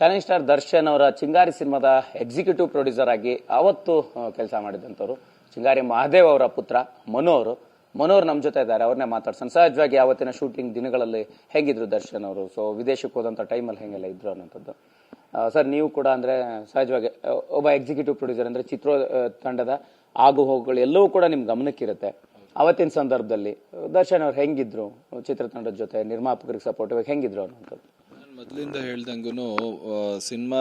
Challenge star Darshan ಅವರ ಚಿಂಗಾರಿ ಸಿನಿಮಾದ executive producer ಆಗಿ ಅವತ್ತು ಕೆಲಸ ಮಾಡಿದಂಥವ್ರು. ಚಿಂಗಾರಿ ಮಹಾದೇವ್ ಅವರ ಪುತ್ರ, ಮನು ಅವರು. ಮನು ಅವರು ನಮ್ಮ ಜೊತೆ ಇದ್ದಾರೆ, ಅವ್ರನ್ನೇ ಮಾತಾಡ್ಸೋಣ. ಸಹಜವಾಗಿ ಅವತ್ತಿನ ಶೂಟಿಂಗ್ ದಿನಗಳಲ್ಲಿ ಹೆಂಗಿದ್ರು ದರ್ಶನ್ ಅವರು? ಸೊ ವಿದೇಶಕ್ಕೆ ಹೋದಂಥ ಟೈಮಲ್ಲಿ ಹೆಂಗೆಲ್ಲ ಇದ್ರು ಅನ್ನೋಂಥದ್ದು. ಸರ್ ನೀವು ಕೂಡ ಅಂದರೆ ಸಹಜವಾಗಿ ಒಬ್ಬ ಎಕ್ಸಿಕ್ಯೂಟಿವ್ ಪ್ರೊಡ್ಯೂಸರ್ ಅಂದರೆ ಚಿತ್ರ ತಂಡದ ಆಗು ಹೋಗುಗಳು ಎಲ್ಲವೂ ಕೂಡ ನಿಮ್ಮ ಗಮನಕ್ಕಿರುತ್ತೆ. ಅವತ್ತಿನ ಸಂದರ್ಭದಲ್ಲಿ ದರ್ಶನ್ ಅವ್ರು ಹೆಂಗಿದ್ರು? ಚಿತ್ರತಂಡದ ಜೊತೆ ನಿರ್ಮಾಪಕರಿಗೆ ಸಪೋರ್ಟ್ ಹೆಂಗಿದ್ರು ಅನ್ನೋಂಥದ್ದು. ನಾನು ಮೊದಲಿಂದ ಹೇಳ್ದಂಗೂ ಸಿನಿಮಾ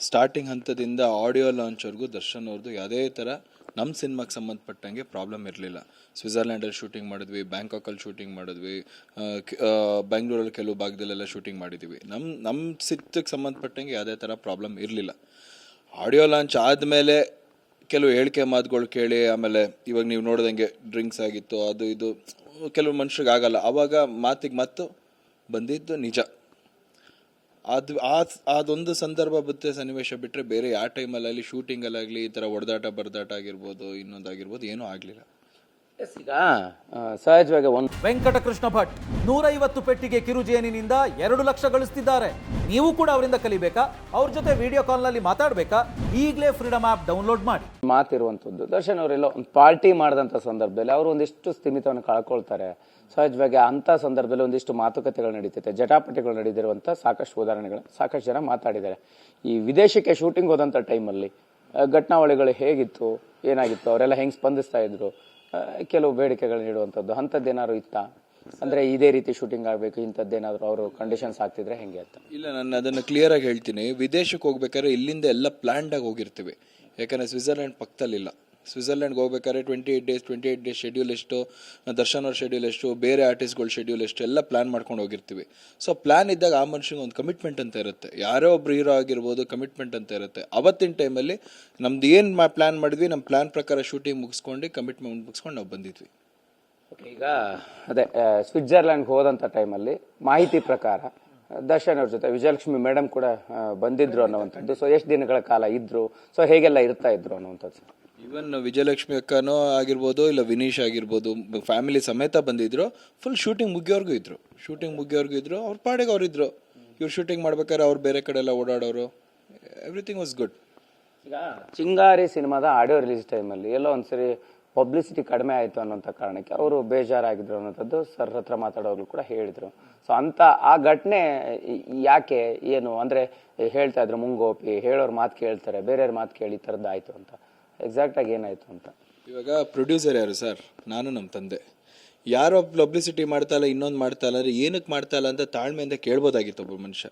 ಸ್ಟಾರ್ಟಿಂಗ್ ಹಂತದಿಂದ ಆಡಿಯೋ ಲಾಂಚ್ವರೆಗೂ ದರ್ಶನ್ ಅವ್ರದ್ದು ಯಾವುದೇ ಥರ ನಮ್ಮ ಸಿನಿಮಾಗೆ ಸಂಬಂಧಪಟ್ಟಂಗೆ ಪ್ರಾಬ್ಲಮ್ ಇರಲಿಲ್ಲ. ಸ್ವಿಟ್ಜರ್ಲ್ಯಾಂಡಲ್ಲಿ ಶೂಟಿಂಗ್ ಮಾಡಿದ್ವಿ ಬ್ಯಾಂಕಾಕಲ್ಲಿ ಶೂಟಿಂಗ್ ಮಾಡಿದ್ವಿ ಬೆಂಗಳೂರಲ್ಲಿ ಕೆಲವು ಭಾಗದಲ್ಲೆಲ್ಲ ಶೂಟಿಂಗ್ ಮಾಡಿದ್ದೀವಿ ನಮ್ಮ ನಮ್ಮ ಸಿತ್ತಕ್ಕೆ ಸಂಬಂಧಪಟ್ಟಂಗೆ ಯಾವುದೇ ಥರ ಪ್ರಾಬ್ಲಮ್ ಇರಲಿಲ್ಲ. ಆಡಿಯೋ ಲಾಂಚ್ ಆದಮೇಲೆ ಕೆಲವು ಹೇಳಿಕೆ ಮಾತುಗಳು ಕೇಳಿ, ಆಮೇಲೆ ಇವಾಗ ನೀವು ನೋಡಿದಂಗೆ ಡ್ರಿಂಕ್ಸ್ ಆಗಿತ್ತು, ಅದು ಇದು, ಕೆಲವು ಮನುಷ್ಯರಿಗೆ ಆವಾಗ ಮಾತಿಗೆ ಮಾತು ಬಂದಿದ್ದು ನಿಜ. ಅದು ಆ ಅದೊಂದು ಸಂದರ್ಭ ಬತ್ತೆ ಸನ್ನಿವೇಶ ಬಿಟ್ಟರೆ ಬೇರೆ ಯಾವ ಟೈಮಲ್ಲಾಗಲಿ ಶೂಟಿಂಗಲ್ಲಾಗಲಿ ಈ ಥರ ಹೊಡೆದಾಟ ಬರದಾಟ ಆಗಿರ್ಬೋದು, ಇನ್ನೊಂದಾಗಿರ್ಬೋದು ಏನೂ ಆಗಲಿಲ್ಲ. ಎಸ್ ಈಗ ಸಹಜವಾಗಿ ಒಂದು ವೆಂಕಟಕೃಷ್ಣ ಭಟ್ ನೂರೈವತ್ತು ಪೆಟ್ಟಿಗೆ ಕಿರುಜೇನಿನಿಂದ ಎರಡು ಲಕ್ಷ ಗಳಿಸ್ತಿದ್ದಾರೆ. ನೀವು ಕೂಡ ಅವರಿಂದ ಕಲಿಬೇಕಾ? ಅವ್ರ ಜೊತೆ ವಿಡಿಯೋ ಕಾಲ್ನಲ್ಲಿ ಮಾತಾಡಬೇಕಾ? ಈಗಲೇ ಫ್ರೀಡಮ್ ಆಪ್ ಡೌನ್ಲೋಡ್ ಮಾಡಿ. ಮಾತಿರುವಂಥದ್ದು ದರ್ಶನ್ ಅವರೆಲ್ಲ ಒಂದು ಪಾರ್ಟಿ ಮಾಡಿದಂಥ ಸಂದರ್ಭದಲ್ಲಿ ಅವರು ಒಂದಿಷ್ಟು ಸ್ಥಿಮಿತವನ್ನು ಕಳ್ಕೊಳ್ತಾರೆ. ಸಹಜವಾಗಿ ಅಂಥ ಸಂದರ್ಭದಲ್ಲಿ ಒಂದಿಷ್ಟು ಮಾತುಕತೆಗಳು ನಡೀತೈತೆ ಜಟಾಪಟಿಗಳು ನಡೆದಿರುವಂಥ ಸಾಕಷ್ಟು ಉದಾಹರಣೆಗಳು. ಸಾಕಷ್ಟು ಜನ ಮಾತಾಡಿದ್ದಾರೆ. ಈ ವಿದೇಶಕ್ಕೆ ಶೂಟಿಂಗ್ ಹೋದಂಥ ಟೈಮಲ್ಲಿ ಘಟನಾವಳಿಗಳು ಹೇಗಿತ್ತು ಏನಾಗಿತ್ತು ಅವರೆಲ್ಲ ಹೆಂಗೆ ಸ್ಪಂದಿಸ್ತಾ ಇದ್ರು ಕೆಲವು ಬೇಡಿಕೆಗಳು ನೀಡುವಂಥದ್ದು ಅಂಥದ್ದೇನಾದ್ರು ಇತ್ತಾ? ಅಂದ್ರೆ ಇದೇ ರೀತಿ ಶೂಟಿಂಗ್ ಆಗಬೇಕು ಇಂಥದ್ದೇನಾದ್ರು ಅವರು ಕಂಡೀಷನ್ಸ್ ಆಗ್ತಿದ್ರೆ ಹೆಂಗೆ ಅಂತ? ಇಲ್ಲ, ನಾನು ಅದನ್ನು ಕ್ಲಿಯರಾಗಿ ಹೇಳ್ತೀನಿ. ವಿದೇಶಕ್ಕೆ ಹೋಗ್ಬೇಕಾದ್ರೆ ಇಲ್ಲಿಂದ ಎಲ್ಲ ಪ್ಲ್ಯಾಂಡಾಗಿ ಹೋಗಿರ್ತೀವಿ. ಯಾಕಂದ್ರೆ ಸ್ವಿಟ್ಜರ್ಲ್ಯಾಂಡ್ ಪಕ್ಕದಲ್ಲಿಲ್ಲ. ಸ್ವಿಟ್ಜರ್ಲ್ಯಾಂಡ್ಗೆ ಹೋಗ್ಬೇಕಾದ್ರೆ twenty eight days twenty eight days schedule ಎಷ್ಟು, ದರ್ಶನ್ ಅವ್ರ ಶೆಡ್ಯೂಲ್ ಎಷ್ಟು, ಬೇರೆ ಆರ್ಟಿಸ್ಟ್ಗಳ ಶೆಡ್ಯೂಲ್ ಎಷ್ಟು, ಎಲ್ಲ ಪ್ಲ್ಯಾನ್ ಮಾಡ್ಕೊಂಡು ಹೋಗಿರ್ತೀವಿ. ಸೊ ಪ್ಲ್ಯಾನ್ ಇದ್ದಾಗ ಆ ಮನುಷ್ಯನಿಗೆ ಒಂದು ಕಮಿಟ್ಮೆಂಟ್ ಅಂತ ಇರುತ್ತೆ. ಯಾರೋ ಒಬ್ರು ಹೀರೋ ಆಗಿರ್ಬೋದು ಕಮಿಟ್ಮೆಂಟ್ ಅಂತ ಇರುತ್ತೆ. ಅವತ್ತಿನ ಟೈಮಲ್ಲಿ ನಮ್ದು ಏನು ಮಾ ಪ್ಲ್ಯಾನ್ ಮಾಡಿದ್ವಿ ನಮ್ಮ ಪ್ಲ್ಯಾನ್ ಪ್ರಕಾರ ಶೂಟಿಂಗ್ ಮುಗಿಸ್ಕೊಂಡು ಕಮಿಟ್ಮೆಂಟ್ ಮುಗಿಸ್ಕೊಂಡು ನಾವು ಬಂದಿದ್ವಿ. ಈಗ, ಅದೇ ಸ್ವಿಟ್ಜರ್ಲ್ಯಾಂಡ್ ಹೋದಂಥ ಟೈಮಲ್ಲಿ ಮಾಹಿತಿ ಪ್ರಕಾರ ದರ್ಶನ್ ಅವ್ರ ಜೊತೆ, ವಿಜಯಲಕ್ಷ್ಮಿ ಮೇಡಮ್ ಕೂಡ ಬಂದಿದ್ರು ಅನ್ನೋವಂಥದ್ದು. ಸೊ ಎಷ್ಟು ದಿನಗಳ ಕಾಲ ಇದ್ರು? ಸೊ ಹೇಗೆಲ್ಲ ಇರ್ತಾ ಇದ್ರು ಅನ್ನುವಂಥದ್ದು. ಈವನ್ ವಿಜಯಲಕ್ಷ್ಮಿ ಅಕ್ಕನೋ ಆಗಿರ್ಬೋದು ಇಲ್ಲ ವಿನೀಶ್ ಆಗಿರ್ಬೋದು ಫ್ಯಾಮಿಲಿ ಸಮೇತ ಬಂದಿದ್ರು ಫುಲ್ ಶೂಟಿಂಗ್ ಮುಗಿಯೋರ್ಗೂ ಇದ್ರು. ಶೂಟಿಂಗ್ ಮುಗಿಯೋರ್ಗೂ ಇದ್ರು, ಅವ್ರ ಪಾಡಿಗೆ ಅವ್ರು ಇದ್ರು. ಇವ್ರು ಶೂಟಿಂಗ್ ಮಾಡ್ಬೇಕಾದ್ರೆ ಅವ್ರು ಬೇರೆ ಕಡೆ ಎಲ್ಲ ಓಡಾಡೋರು. ಎವ್ರಿಥಿಂಗ್ ವಾಸ್ ಗುಡ್ ಈಗ ಚಿಂಗಾರಿ ಸಿನಿಮಾದ ಆಡಿಯೋ ರಿಲೀಸ್ ಟೈಮಲ್ಲಿ ಎಲ್ಲೋ ಒಂದ್ಸರಿ ಪಬ್ಲಿಸಿಟಿ ಕಡಿಮೆ ಆಯಿತು ಅನ್ನೋಂಥ ಕಾರಣಕ್ಕೆ ಅವರು ಬೇಜಾರಾಗಿದ್ರು ಅನ್ನೋಂಥದ್ದು ಸರ್ ಹತ್ರ ಮಾತಾಡೋರು ಕೂಡ ಹೇಳಿದರು. ಸೊ ಅಂಥ ಆ ಘಟನೆ ಯಾಕೆ, ಏನು, ಅಂದರೆ ಹೇಳ್ತಾ ಇದ್ರು, ಮುಂಗೋಪಿ, ಹೇಳೋರು ಮಾತು ಕೇಳ್ತಾರೆ, ಬೇರೆಯವ್ರ ಮಾತು ಕೇಳಿ ಈ ಥರದ್ದು ಆಯಿತು ಅಂತ. ಎಕ್ಸಾಕ್ಟ್ ಆಗಿ ಏನಾಯ್ತು ಅಂತ. ಇವಾಗ ಪ್ರೊಡ್ಯೂಸರ್ ಯಾರು ಸರ್ ನಾನು ನಮ್ಮ ತಂದೆ. ಯಾರೋ ಪಬ್ಲಿಸಿಟಿ ಮಾಡ್ತಾ ಇಲ್ಲ, ಇನ್ನೊಂದು ಮಾಡ್ತಾ ಇಲ್ಲ, ಅಂದ್ರೆ ಏನಕ್ಕೆ ಮಾಡ್ತಾ ಇಲ್ಲ ಅಂತ ತಾಳ್ಮೆಯಿಂದ ಕೇಳ್ಬೋದಾಗಿತ್ತು ಒಬ್ಬ ಮನುಷ್ಯ.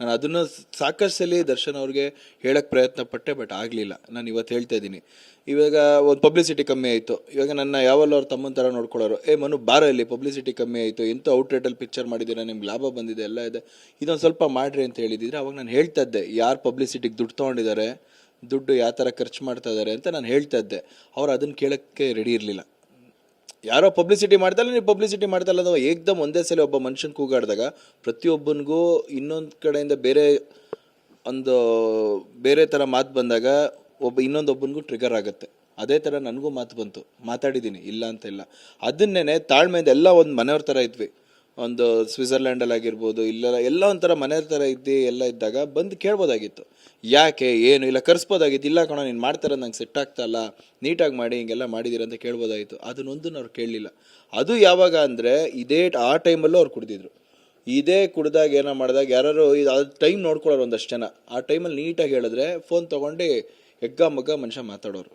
ನಾನು ಅದನ್ನು ಸಾಕಷ್ಟು ಸಲ ದರ್ಶನ್ ಅವ್ರಿಗೆ ಹೇಳಕ್ಕೆ ಪ್ರಯತ್ನ ಪಟ್ಟೆ ಬಟ್ ಆಗಲಿಲ್ಲ. ನಾನು ಇವತ್ತು ಹೇಳ್ತಾ ಇದ್ದೀನಿ. ಇವಾಗ ಒಂದು ಪಬ್ಲಿಸಿಟಿ ಕಮ್ಮಿ ಆಯಿತು. ಇವಾಗ ನನ್ನ ಯಾವಲ್ಲ ಅವ್ರ ತಮ್ಮನ ಥರ ನೋಡ್ಕೊಳ್ಳೋರು. ಏ ಮನು, ಬಾರ ಇಲ್ಲಿ ಪಬ್ಲಿಸಿಟಿ ಕಮ್ಮಿ ಆಯಿತು. ಎಂತ ಔಟ್ರೇಟಲ್ಲಿ ಪಿಕ್ಚರ್ ಮಾಡಿದ್ದೀರಾ, ನಿಮ್ಗೆ ಲಾಭ ಬಂದಿದೆ, ಎಲ್ಲ ಇದೆ. ಇದೊಂದು ಸ್ವಲ್ಪ ಮಾಡಿರಿ ಅಂತ ಹೇಳಿದಿದ್ರೆ, ಅವಾಗ ನಾನು ಹೇಳ್ತಾ ಇದ್ದೆ, ಯಾರು ಪಬ್ಲಿಸಿಟಿಗೆ ದುಡ್ಡು ತೊಗೊಂಡಿದ್ದಾರೆ ದುಡ್ಡು ಯಾವ ಥರ ಖರ್ಚು ಮಾಡ್ತಾ ಇದ್ದಾರೆ ಅಂತ ನಾನು ಹೇಳ್ತಾ ಇದ್ದೆ. ಅವ್ರು ಅದನ್ನು ಕೇಳೋಕ್ಕೆ ರೆಡಿ ಇರಲಿಲ್ಲ. ಯಾರೋ ಪಬ್ಲಿಸಿಟಿ ಮಾಡ್ತಾಯಿಲ್ಲ ನೀವು ಪಬ್ಲಿಸಿಟಿ ಮಾಡ್ತಾ ಇಲ್ಲ ಏಕ್ದಮ್ ಒಂದೇ ಸಲ ಒಬ್ಬ ಮನುಷ್ಯನ ಕೂಗಾಡಿದಾಗ ಪ್ರತಿಯೊಬ್ಬನಿಗೂ ಇನ್ನೊಂದು ಕಡೆಯಿಂದ ಬೇರೆ ಒಂದು ಬೇರೆ ಥರ ಮಾತು ಬಂದಾಗ ಒಬ್ಬ ಇನ್ನೊಂದೊಬ್ಬನಿಗೂ ಟ್ರಿಗರ್ ಆಗುತ್ತೆ. ಅದೇ ಥರ ನನಗೂ ಮಾತು ಬಂತು. ಮಾತಾಡಿದ್ದೀನಿ, ಇಲ್ಲ ಅಂತ ಇಲ್ಲ. ಅದನ್ನೇ ತಾಳ್ಮೆಯಿಂದ ಎಲ್ಲ ಒಂದು ಮನೆಯವ್ರ ಥರ ಇದ್ವಿ. ಒಂದು ಸ್ವಿಟ್ಜರ್ಲ್ಯಾಂಡಲ್ಲಿ ಆಗಿರ್ಬೋದು ಇಲ್ಲ ಎಲ್ಲ ಒಂಥರ ಮನೆ ಥರ ಇದ್ದು ಎಲ್ಲ ಇದ್ದಾಗ ಬಂದು ಕೇಳ್ಬೋದಾಗಿತ್ತು. ಯಾಕೆ, ಏನು, ಇಲ್ಲ, ಕರೆಸ್ಬೋದಾಗಿತ್ತು. ಇಲ್ಲ ಕಣ, ನೀನು ಮಾಡ್ತಾರ ನಂಗೆ ಸೆಟ್ ಆಗ್ತಲ್ಲ ನೀಟಾಗಿ ಮಾಡಿ, ಹಿಂಗೆಲ್ಲ ಮಾಡಿದ್ದೀರ ಅಂತ ಕೇಳ್ಬೋದಾಗಿತ್ತು. ಅದನ್ನೊಂದನ್ನು ಅವ್ರು ಕೇಳಲಿಲ್ಲ. ಅದು ಯಾವಾಗ ಅಂದರೆ, ಇದೇ ಆ ಟೈಮಲ್ಲೂ ಅವ್ರು ಕುಡಿದಿದ್ರು. ಇದೇ ಕುಡ್ದಾಗ ಏನೋ ಮಾಡಿದಾಗ ಯಾರು ಅದು ಟೈಮ್ ನೋಡ್ಕೊಳ್ಳೋರು ಒಂದಷ್ಟು ಜನ. ಆ ಟೈಮಲ್ಲಿ ನೀಟಾಗಿ ಹೇಳಿದ್ರೆ ಫೋನ್ ತೊಗೊಂಡು ಎಗ್ಗ, ಮಗ್ಗ ಮನುಷ್ಯ ಮಾತಾಡೋರು.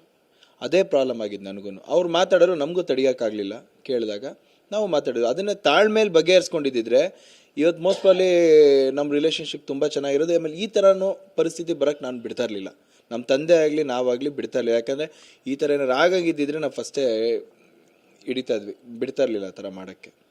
ಅದೇ ಪ್ರಾಬ್ಲಮ್ ಆಗಿದ್ದು ನನಗೂ ಅವ್ರು ಮಾತಾಡೋರು ನಮಗೂ ತಡಿಯೋಕ್ಕಾಗಲಿಲ್ಲ ಕೇಳಿದಾಗ. ನಾವು ಮಾತಾಡಿದ್ವಿ ಅದನ್ನು ತಾಳ್ಮೇಲೆ ಬಗೆಹರಿಸ್ಕೊಂಡಿದ್ದಿದ್ರೆ ಇವತ್ತು ಮೋಸ್ಟ್ ಪ್ರಾಬ್ಲಿ ನಮ್ಮ ರಿಲೇಷನ್ಶಿಪ್ ತುಂಬ ಚೆನ್ನಾಗಿರೋದು. ಆಮೇಲೆ ಈ ಥರನೂ ಪರಿಸ್ಥಿತಿ ಬರೋಕ್ಕೆ ನಾನು ಬಿಡ್ತಾ ಇರಲಿಲ್ಲ. ನಮ್ಮ ತಂದೆ ಆಗಲಿ ನಾವಾಗಲಿ ಬಿಡ್ತಾ ಇರಲಿಲ್ಲ. ಯಾಕಂದರೆ ಈ ಥರ ಏನಾರು ಆಗಾಗಿದ್ದಿದ್ರೆ ನಾವು ಫಸ್ಟೇ ಹಿಡಿತಾ ಇದ್ವಿ. ಬಿಡ್ತಾ ಇರಲಿಲ್ಲ ಆ ಥರ ಮಾಡೋಕ್ಕೆ.